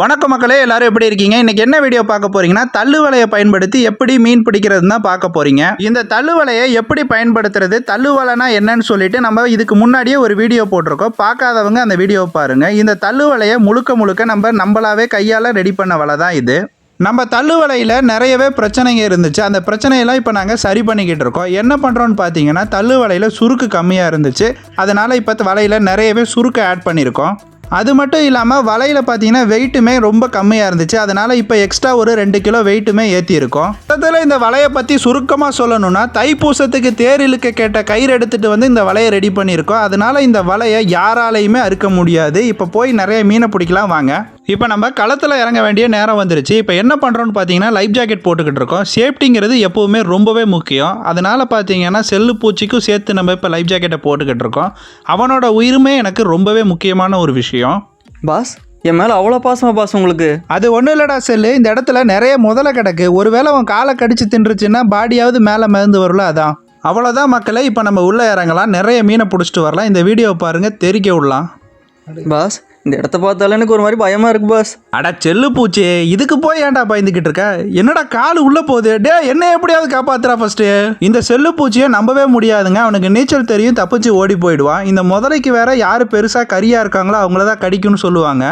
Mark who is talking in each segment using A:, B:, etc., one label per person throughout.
A: வணக்கம் மக்களே எல்லாரும் எப்படி இருக்கீங்க? இன்னைக்கு என்ன வீடியோ பார்க்க போறீங்கன்னா தள்ளுவலையை பயன்படுத்தி எப்படி மீன் பிடிக்கிறதுன்னு தான் பார்க்க போறீங்க. இந்த தள்ளுவலையை எப்படி பயன்படுத்துறது தள்ளுவலைனா என்னன்னு சொல்லிட்டு நம்ம இதுக்கு முன்னாடியே ஒரு வீடியோ போட்டிருக்கோம். பார்க்காதவங்க அந்த வீடியோ பாருங்க. இந்த தள்ளுவலையை முழுக்க முழுக்க நம்ம நம்மளாவே கையால் ரெடி பண்ண வலை தான் இது. நம்ம தள்ளுவலையில் நிறையவே பிரச்சனைங்க இருந்துச்சு. அந்த பிரச்சனையெல்லாம் இப்போ நாங்கள் சரி பண்ணிக்கிட்டு இருக்கோம். என்ன பண்ணுறோன்னு பார்த்தீங்கன்னா தள்ளுவலையில் சுருக்கு கம்மியாக இருந்துச்சு. அதனால் இப்போ வலையில் நிறையவே சுருக்கு ஆட் பண்ணியிருக்கோம். அது மட்டும் இல்லாமல் வலையில் பார்த்தீங்கன்னா வெயிட்டுமே ரொம்ப கம்மியாக இருந்துச்சு. அதனால் இப்போ எக்ஸ்ட்ரா ஒரு ரெண்டு கிலோ வெயிட்டுமே ஏற்றிருக்கோம் மொத்தத்தில் இந்த வலையை பற்றி சுருக்கமாக சொல்லணும்னா தைப்பூசத்துக்கு தேர் இழுக்க கேட்ட கயிறு எடுத்துகிட்டு வந்து இந்த வலையை ரெடி பண்ணியிருக்கோம். அதனால் இந்த வலையை யாராலையுமே அறுக்க முடியாது. இப்போ போய் நிறைய மீனை பிடிக்கலாம் வாங்க. இப்போ நம்ம களத்தில் இறங்க வேண்டிய நேரம் வந்துருச்சு. இப்போ என்ன பண்ணுறோன்னு பார்த்தீங்கன்னா லைஃப் ஜாக்கெட் போட்டுக்கிட்டு இருக்கோம். சேஃப்டிங்கிறது எப்போவுமே ரொம்பவே முக்கியம். அதனால் பார்த்தீங்கன்னா செல்லு பூச்சிக்கும் சேர்த்து நம்ம இப்போ லைஃப் ஜாக்கெட்டை போட்டுக்கிட்டு இருக்கோம். அவனோட உயிருமே எனக்கு ரொம்பவே முக்கியமான ஒரு விஷயம்.
B: பாஸ் என் மேலே அவ்வளோ பாசமா பாஸ் உங்களுக்கு?
A: அது ஒன்றும் இல்லைடா செல்லு. இந்த இடத்துல நிறைய முதல்ல கிடக்கு. ஒருவேளை உன் காலை கடிச்சு தின்றுச்சுன்னா பாடியாவது மேலே மிதந்து வரும்ல அதான். அவ்வளோதான் மக்களே இப்போ நம்ம உள்ளே இறங்கலாம். நிறைய மீனை பிடிச்சிட்டு வரலாம். இந்த வீடியோ பாருங்கள் தெரிக்க விடலாம்.
B: பாஸ் இந்த இடத்த பார்த்தாலே எனக்கு ஒரு மாதிரி பயமா இருக்கு பாஸ்
A: அட செல்லு பூச்சி இதுக்கு போய் ஏன்டா பயந்துக்கிட்டு இருக்க? என்னடா கால் உள்ள போகுது? டே என்ன எப்படியாவது காப்பாத்துறா ஃபர்ஸ்ட் இந்த செல்லு பூச்சியை நம்பவே முடியாதுங்க. அவனுக்கு நீச்சல் தெரியும் தப்பிச்சு ஓடி போயிடுவான். இந்த முதலைக்கு வேற யாரு பெருசா கரியா இருக்காங்களோ அவங்கள தான் கடிக்கும்னு சொல்லுவாங்க.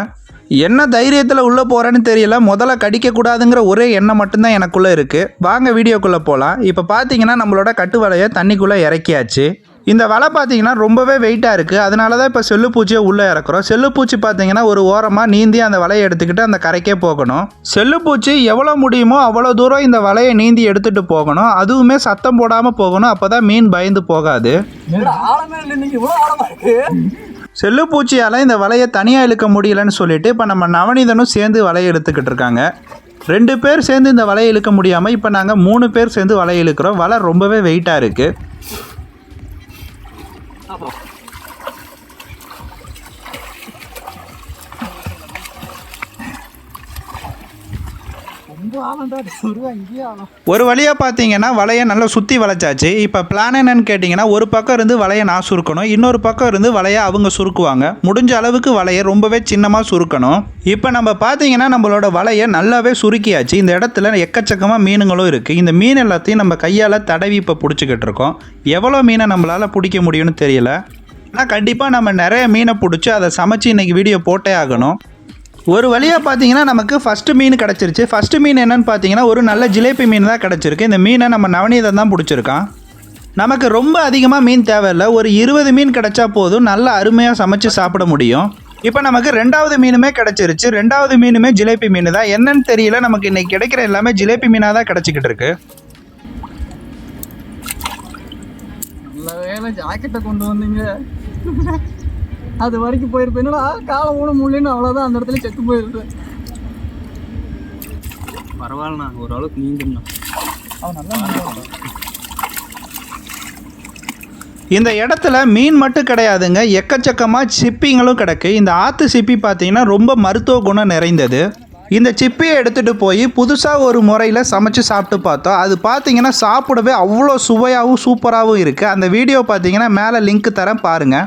A: என்ன தைரியத்தில் உள்ளே போகிறேன்னு தெரியல. முதல்ல கடிக்கக்கூடாதுங்கிற ஒரே எண்ணம் மட்டும்தான் எனக்குள்ளே இருக்குது வாங்க வீடியோக்குள்ளே போகலாம் இப்போ பார்த்தீங்கன்னா நம்மளோட கட்டுவலையை தண்ணிக்குள்ளே இறக்கியாச்சு. இந்த வலை பார்த்தீங்கன்னா ரொம்பவே வெயிட்டாக இருக்குது அதனால தான் இப்போ செல்லுப்பூச்சியை உள்ளே இறக்குறோம். செல்லுப்பூச்சி பார்த்தீங்கன்னா ஒரு ஓரமாக நீந்தி அந்த வலையை எடுத்துக்கிட்டு அந்த கரைக்கே போகணும். செல்லுப்பூச்சி எவ்வளோ முடியுமோ அவ்வளோ தூரம் இந்த வலையை நீந்தி எடுத்துகிட்டு போகணும். அதுவுமே சத்தம் போடாமல் போகணும். அப்போ தான் மீன் பயந்து போகாது. செல்லுப்பூச்சியால் இந்த வலையை தனியாக இழுக்க முடியலன்னு சொல்லிட்டு இப்போ நம்ம நவநீதனும் சேர்ந்து வலையை இழுத்துக்கிட்டு இருக்காங்க. ரெண்டு பேர் சேர்ந்து இந்த வலையை இழுக்க முடியாமல் இப்போ நாங்கள் மூணு பேர் சேர்ந்து வலையை இழுக்கிறோம். வலை ரொம்பவே வெயிட்டாக இருக்குது Apa. ஒரு வழியாக பார்த்தீங்கன்னா வலையை நல்லா சுற்றி வளைச்சாச்சு. இப்போ பிளான் என்னன்னு கேட்டிங்கன்னா ஒரு பக்கம் இருந்து வலையை நான் சுருக்கணும். இன்னொரு பக்கம் இருந்து வலையை அவங்க சுருக்குவாங்க. முடிஞ்ச அளவுக்கு வலையை ரொம்பவே சின்னமாக சுருக்கணும். இப்போ நம்ம பார்த்தீங்கன்னா நம்மளோட வலையை நல்லாவே சுருக்கியாச்சு. இந்த இடத்துல எக்கச்சக்கமாக மீனுங்களும் இருக்குது இந்த மீன் எல்லாத்தையும் நம்ம கையால் தடவி இப்போ பிடிச்சிக்கிட்டு இருக்கோம். எவ்வளோ மீனை நம்மளால் பிடிக்க முடியும்னு தெரியல. ஆனால் கண்டிப்பாக நம்ம நிறைய மீனை பிடிச்சி அதை சமைச்சு இன்றைக்கி வீடியோ போட்டே ஆகணும். ஒரு வழியாக பார்த்தீங்கன்னா நமக்கு ஃபஸ்ட்டு மீன் கிடச்சிருச்சு. ஃபஸ்ட்டு மீன் என்னென்னு பார்த்தீங்கன்னா ஒரு நல்ல ஜிலேபி மீன் தான் கிடச்சிருக்கு. இந்த மீனை நம்ம நவநீதம் தான் பிடிச்சிருக்கான். நமக்கு ரொம்ப அதிகமாக மீன் தேவையில்லை. ஒரு இருபது மீன் கிடைச்சா போதும். நல்ல அருமையாக சமைச்சு சாப்பிட முடியும். இப்போ நமக்கு ரெண்டாவது மீனுமே கிடச்சிருச்சு. ரெண்டாவது மீனுமே ஜிலேபி மீன் தான். என்னன்னு தெரியல. நமக்கு இன்னைக்கு கிடைக்கிற எல்லாமே ஜிலேபி மீனாக தான் கிடச்சிக்கிட்டு இருக்கு.
C: ஜாக்கெட்டை கொண்டு வந்தீங்க. அது வரைக்கும் போயிருப்பேன். என்னடா காலை ஊன முடியலன்னு அவ்வளோதான் அந்த இடத்துல செத்து போயிருப்பேன்.
B: பரவாயில்லண்ணா ஓரளவுக்கு நீந்துண்ணா
C: அவன் நல்லா
A: இந்த இடத்துல மீன் மட்டும் கிடையாதுங்க. எக்கச்சக்கமாக சிப்பிங்களும் கிடக்கு. இந்த ஆற்று சிப்பி பார்த்தீங்கன்னா ரொம்ப மருத்துவ குணம் நிறைந்தது. இந்த சிப்பியை எடுத்துகிட்டு போய் புதுசாக ஒரு முறையில் சமைச்சு சாப்பிட்டு பார்த்தோம். அது பார்த்தீங்கன்னா சாப்பிடவே அவ்வளோ சுவையாகவும் சூப்பராகவும் இருக்குது அந்த வீடியோ பார்த்தீங்கன்னா மேலே லிங்க் தரேன் பாருங்கள்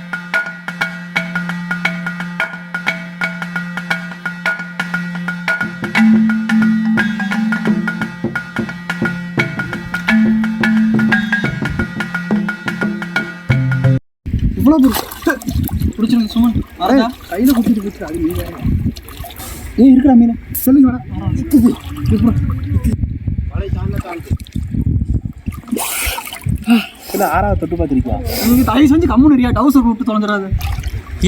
C: இவ்வளோ பிடிச்சிருங்க சுமன் வரதா கையில் குத்திட்டு போச்சு அது மீன் வேற. ஏய் இருக்கடா மீன். சொல்லுங்க வேணா சுத்துது இப்போ
A: ஆறாவது தொட்டு பார்த்துருக்கியா?
C: நீங்கள் தயவு செஞ்சு கம்முன்னு இருக்கியா டவுசர் விட்டு தொலைஞ்சிடாது.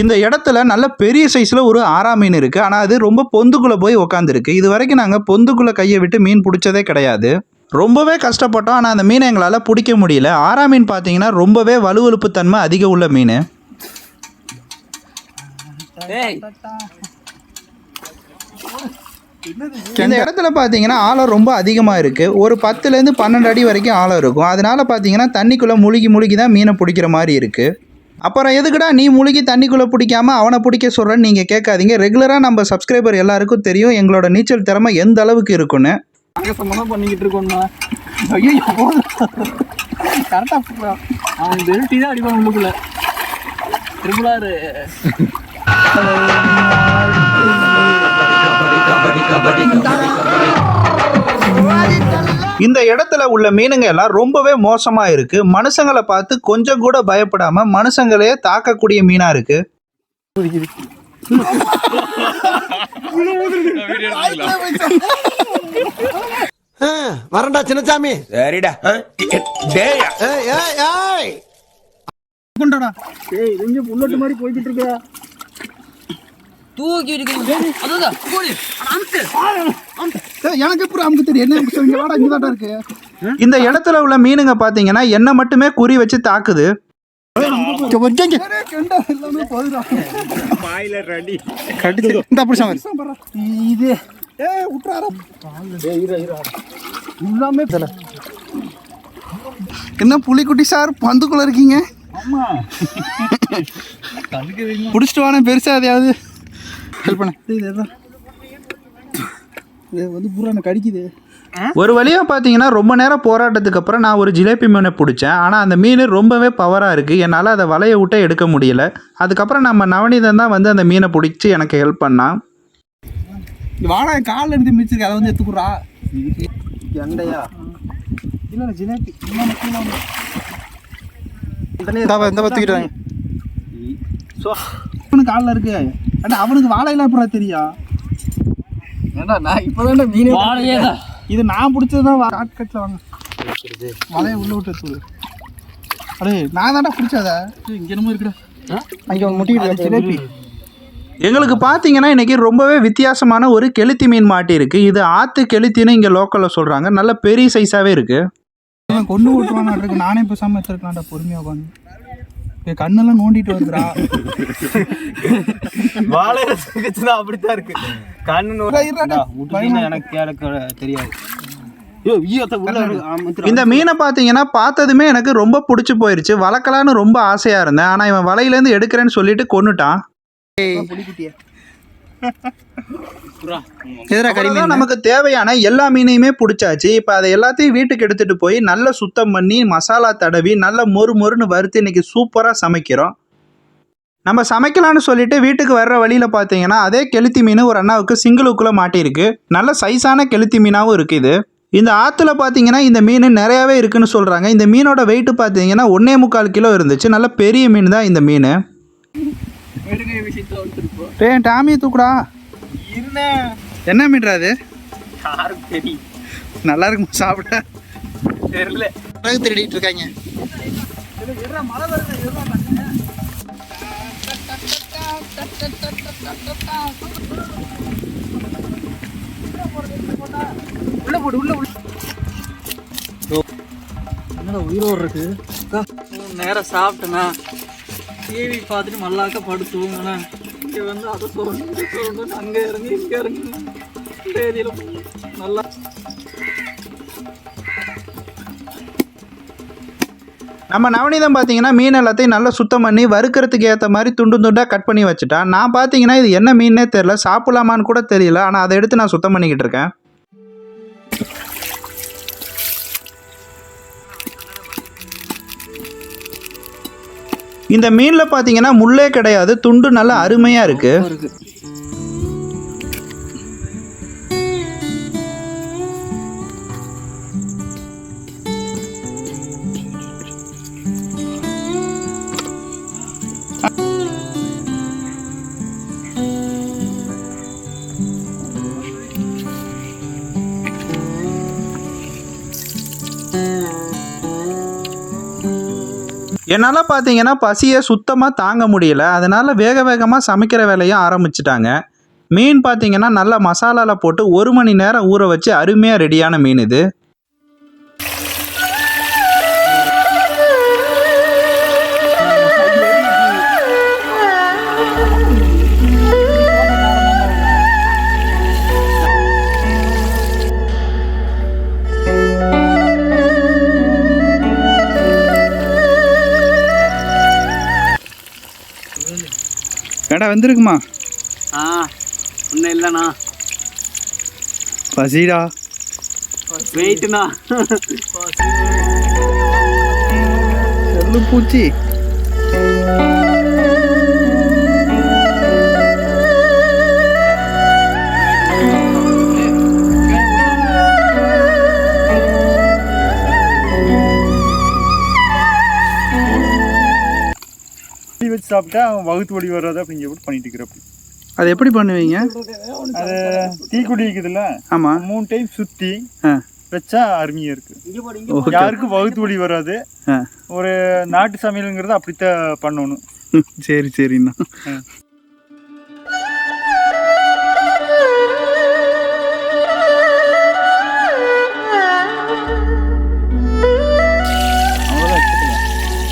A: இந்த இடத்துல நல்ல பெரிய சைஸில் ஒரு ஆறா மீன் இருக்குது ஆனால் அது ரொம்ப பொந்துக்குள்ளே போய் உக்காந்துருக்கு. இது வரைக்கும் நாங்கள் பொந்துக்குள்ளே கையை விட்டு மீன் பிடிச்சதே கிடையாது. ரொம்பவே கஷ்டப்பட்டோம். ஆனால் அந்த மீனை எங்களால் பிடிக்க முடியல. ஆறா மீன் பார்த்தீங்கன்னா ரொம்பவே வலுவழுப்பு தன்மை அதிகம் உள்ள மீன். இந்த இடத்துல பார்த்தீங்கன்னா ஆழம் ரொம்ப அதிகமாக இருக்குது ஒரு பத்துலேருந்து பன்னெண்டு அடி வரைக்கும் ஆழம் இருக்கும். அதனால பார்த்தீங்கன்னா தண்ணிக்குள்ளே முழுகி முழுகி தான் மீனை பிடிக்கிற மாதிரி இருக்குது அப்புறம் எதுக்குடா நீ முழுகி தண்ணிக்குள்ளே பிடிக்காம அவனை பிடிக்க சொல்கிறேன்னு நீங்கள் கேட்காதீங்க. ரெகுலராக நம்ம சப்ஸ்கிரைபர் எல்லாருக்கும் தெரியும். எங்களோட நீச்சல் திறமை எந்த அளவுக்கு இருக்குன்னு.
C: சம்மந்தம் பண்ணிக்கிட்டு இருக்கோம்னா. ஐயோ கரெக்டாக அவன் பெல்ட்டி தான் அடிப்பான் உள்ளுக்குள்ள. திருப்பலாரு
A: இந்த இடத்துல உள்ள மீனுங்க எல்லாம் ரொம்பவே மோசமாக இருக்குது மனுஷங்களை பார்த்து கொஞ்சம் கூட பயப்படாமல் மனுஷங்களையே தாக்கக்கூடிய மீனாக இருக்குது
D: வரண்டா சின்னசாமி
E: சரிடா. டேய்.
D: ஏய்
C: இங்கே புல்லட்டு மாதிரி போய்கிட்டு இருக்கா
A: எனக்கு அப்புறம் நமக்கு தெரியும்? என்ன இங்கே வாடா இங்கே தான் இருக்கு. இந்த இடத்துல உள்ள மீனுங்க பார்த்தீங்கன்னா என்ன மட்டுமே குறி வச்சு தாக்குது.
C: இது எல்லாமே
A: என்ன புலிக்குட்டி சார் பந்துக்குள்ள இருக்கீங்க பிடிச்சிட்டு வானே பெருசா அதையாவது ஹெல்ப் பண்ண
C: இது வந்து பூரா எனக்கு கடிக்குது
A: ஒரு வழியாக பார்த்தீங்கன்னா ரொம்ப நேரம் போராட்டத்துக்கு அப்புறம் நான் ஒரு ஜிலேபி மீனை பிடிச்சேன். ஆனால் அந்த மீன் ரொம்பவே பவராக இருக்குது என்னால் அதை வலையை விட்ட எடுக்க முடியல. அதுக்கப்புறம் நம்ம நவநீதன் தான் வந்து அந்த மீனை பிடிச்சி எனக்கு ஹெல்ப் பண்ணான்
C: வாடகை காலில் இருந்து மிச்சிருக்கு அதை வந்து எடுத்துக்குறா. எண்டையா? இல்லை ஜிலேபி? அவனுக்கு காலில் இருக்கு. ஏன்னா அவனுக்கு வாழையெல்லாம் அப்புறம் தெரியும்? ஏண்டா நான் இப்போதான் மீன் வாழையே இது நான் பிடிச்சது தான் ஷார்ட்கட்டில் வாங்க. வலையை உள்ள விட்டு எடுத்து அடே நான் தான்டா பிடிச்சத. இங்கே என்னமோ இருக்குடா. அங்கே ஒன்று முட்டிக்கிட்டு ஜிலேபி
A: எங்களுக்கு பார்த்தீங்கன்னா இன்றைக்கி ரொம்பவே வித்தியாசமான ஒரு கெளுத்தி மீன் மாட்டியிருக்கு இது ஆற்று கெளுத்தின்னு இங்கே லோக்கலில் சொல்கிறாங்க நல்ல பெரிய சைஸாகவே இருக்குது
C: கொண்டு விட்டுருவான் இருக்கு. நானே பேசாமல் வச்சிருக்கலாம்டா பொறுமையாக உட்காந்து. கண்ணெல்லாம் நோண்டிட்டு வருதுடா.
E: வாழையில சிக்கிச்சுன்னா அப்படித்தான் இருக்கு. கண்ணு எனக்கு எனக்கு தெரியாது.
A: இந்த மீனை பார்த்தீங்கன்னா பார்த்ததுமே எனக்கு ரொம்ப பிடிச்சி போயிருச்சு. வளர்க்கலான்னு ரொம்ப ஆசையாக இருந்தேன். ஆனால் இவன் வலையிலேருந்து எடுக்கிறேன்னு சொல்லிட்டு அவ்வளவுதான் நமக்கு தேவையான எல்லா மீனையுமே பிடிச்சாச்சு. இப்போ அதை எல்லாத்தையும் வீட்டுக்கு எடுத்துகிட்டு போய் நல்லா சுத்தம் பண்ணி மசாலா தடவி நல்லா மொறு மொறுன்னு வறுத்து இன்னைக்கு சூப்பராக சமைக்கிறோம். நம்ம சமைக்கலாம்னு சொல்லிட்டு வீட்டுக்கு வர்ற வழியில் பார்த்தீங்கன்னா அதே கெளுத்தி மீன் ஒரு அண்ணாவுக்கு சிங்கிளுக்குள்ளே மாட்டியிருக்கு. நல்ல சைஸான கெளுத்தி மீனாகவும் இருக்குது இது. இந்த ஆற்றுல பார்த்தீங்கன்னா இந்த மீன் நிறையாவே இருக்குன்னு சொல்கிறாங்க இந்த மீனோட வெயிட் பார்த்தீங்கன்னா ஒன்றே முக்கால் கிலோ இருந்துச்சு. நல்ல பெரிய மீன் தான் இந்த மீன். டே டாமியை தூக்குடா. என்ன? மீன்டா அது?
E: யாருக்கு தெரியும்.
A: நல்லா இருக்குமா சாப்பிட?
E: தெரியல.
A: அழகு திருடிட்டு இருக்காங்க.
C: என்னடா உயிரோடு இருக்கு? நேரம் சாப்பிட்டேண்ணா டிவி பார்த்துட்டு மல்லாக்க படுத்துவோங்கண்ணா இங்கே வந்து அதை சொல்லணும் இங்கே சொல்லணும் அங்கே இறங்கி இங்கே இறங்கி. தேதியில் நல்லா
A: நம்ம நவநீதம் பார்த்தீங்கன்னா மீன் எல்லாத்தையும் நல்லா சுத்தம் பண்ணி வறுக்கிறதுக்கு ஏற்ற மாதிரி துண்டு துண்டாக கட் பண்ணி வச்சுட்டான் நான் பார்த்தீங்கன்னா இது என்ன மீன்னே தெரில சாப்பிட்லாமான்னு கூட தெரியல. ஆனால் அதை எடுத்து நான் சுத்தம் பண்ணிக்கிட்டு இருக்கேன். இந்த மீனில் பார்த்தீங்கன்னா முள்ளே கிடையாது துண்டு நல்லா அருமையாக இருக்குது என்னால் பார்த்தீங்கன்னா பசியை சுத்தமாக தாங்க முடியல. அதனால் வேக வேகமாக சமைக்கிற வேலையை ஆரம்பிச்சிட்டாங்க. மீன் பார்த்தீங்கன்னா நல்லா மசாலாவில் போட்டு ஒரு மணி நேரம் ஊற வச்சு அருமையாக ரெடியான மீன் இது. கடை வந்திருக்குமா?
E: ஆ ஒன்றும் இல்லைண்ணா.
A: பசிடா.
E: வெயிட்டுண்ணா.
A: செல்லு பூச்சி.
F: வச்சு சாப்பிட்டா அவன் வகுத்து வலி வராது அப்படிங்க எப்படி பண்ணிட்டு இருக்கிறப்ப
A: அது எப்படி பண்ணுவீங்க?
F: அது டீ குடி இருக்குதுல்ல?
A: ஆமாம்
F: மூணு டைம் சுற்றி
A: ஆ.
F: வச்சா அருமையாக இருக்கு. யாருக்கும் வகுத்து வலி வராது.
A: ஆ.
F: ஒரு நாட்டு சமையலுங்கிறது அப்படித்தான் பண்ணணும்.
A: சரி சரிண்ணா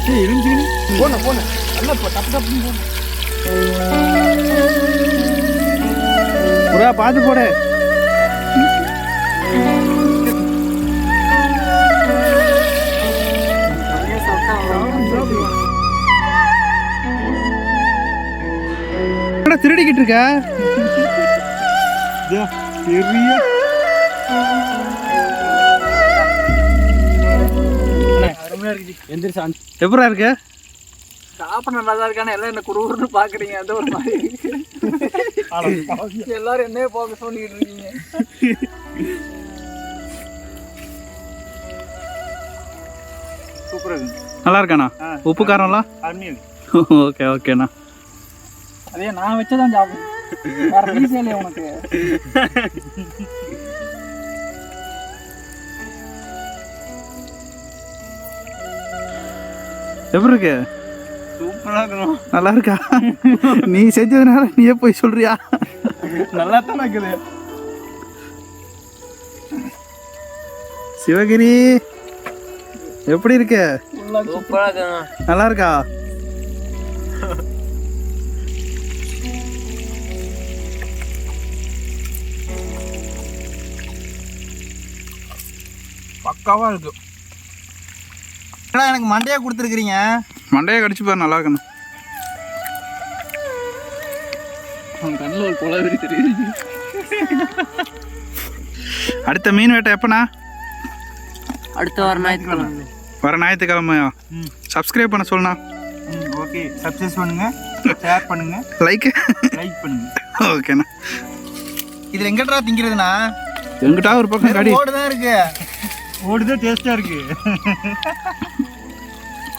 F: போன போன போன
A: புறா பார்த்து போடு. திருடிக்கிட்டு இருக்க?
F: பெரிய
E: எந்திரிச்சு
A: எப்படா இருக்க?
C: சாப்பிட நல்லா தான் இருக்கானே எல்லாம் என்ன குறுகுறுன்னு பார்க்குறீங்க அது ஒரு மாதிரி. இருக்கு. எல்லாரும் என்னையே போக சொல்லிட்டு இருக்கீங்க.
F: இருக்குது
A: நல்லா இருக்காண்ணா. உப்பு காரம்லாம் ஓகே ஓகேண்ணா.
C: அதே நான் வச்சதான் சாப்பிடும் வேற உனக்கு?
A: எப்படி இருக்கு?
F: சூப்பராக இருக்கணும்
A: நல்லா இருக்கா நீ செஞ்சதுனால நீயே போய் சொல்றியா?
F: நல்லா தானே இருக்குது.
A: சிவகிரி எப்படி இருக்க? நல்லா இருக்கா
F: பக்காவாக இருக்கு. எனக்கு மண்டையா கொடுத்துருக்குறீங்க?
A: மண்டையை கடிச்சு பாரு நல்லா இருக்கணும்
C: கண்ணில் ஒரு குளவரி தெரியுது.
A: அடுத்த மீன் வேட்டை எப்பண்ணா
E: அடுத்த வாரம் ஞாயிற்றுக்கிழமை.
A: வர ஞாயிற்றுக்கிழமையா? சப்ஸ்கிரைப் பண்ண சொல்லுண்ணா.
F: ம் ஓகே சப்ஸ்கிரைப் பண்ணுங்க ஷேர் பண்ணுங்க.
A: லைக்
F: லைக் பண்ணுங்க.
A: ஓகேண்ணா
F: இதில் எங்கடா திங்கிறதுனா
A: எங்கிட்டா ஒரு பக்கம் கடி.
F: ஓடு தான் இருக்கு. ஓடு தான் டேஸ்ட்டாக இருக்கு.